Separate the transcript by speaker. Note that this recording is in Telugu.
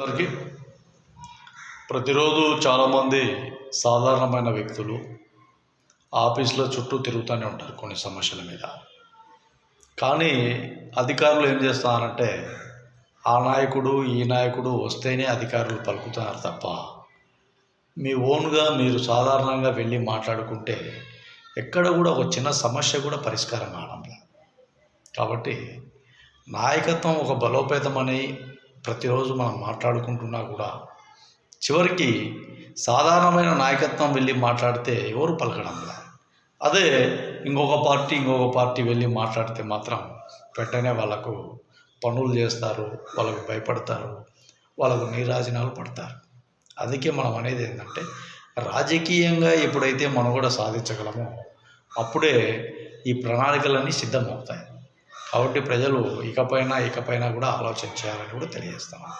Speaker 1: అందరికీ ప్రతిరోజు చాలామంది సాధారణమైన వ్యక్తులు ఆఫీస్లో చుట్టూ తిరుగుతూనే ఉంటారు కొన్ని సమస్యల మీద. కానీ అధికారులు ఏం చేస్తున్నారంటే ఆ నాయకుడు ఈ నాయకుడు వస్తేనే అధికారులు పలుకుతున్నారు తప్ప మీ ఓన్గా మీరు సాధారణంగా వెళ్ళి మాట్లాడుకుంటే ఎక్కడ కూడా ఒక చిన్న సమస్య కూడా పరిష్కారం కావడం కాబట్టి నాయకత్వం ఒక బలోపేతమని ప్రతిరోజు మనం మాట్లాడుకుంటున్నా కూడా చివరికి సాధారణమైన నాయకత్వం వెళ్ళి మాట్లాడితే ఎవరు పలకడంలా? లేదు అదే ఇంకొక పార్టీ ఇంకొక పార్టీ వెళ్ళి మాట్లాడితే మాత్రం వెంటనే వాళ్ళకు పనులు చేస్తారు వాళ్ళకు భయపడతారు వాళ్ళకు నీరాజనాలు పడతారు. అందుకే మనం అనేది ఏంటంటే రాజకీయంగా ఎప్పుడైతే మనం కూడా సాధించగలమో అప్పుడే ఈ ప్రణాళికలన్నీ సిద్ధమవుతాయి. కాబట్టి ప్రజలు ఇకపైన ఇకపైన కూడా ఆలోచన చేయాలని కూడా తెలియజేస్తున్నాను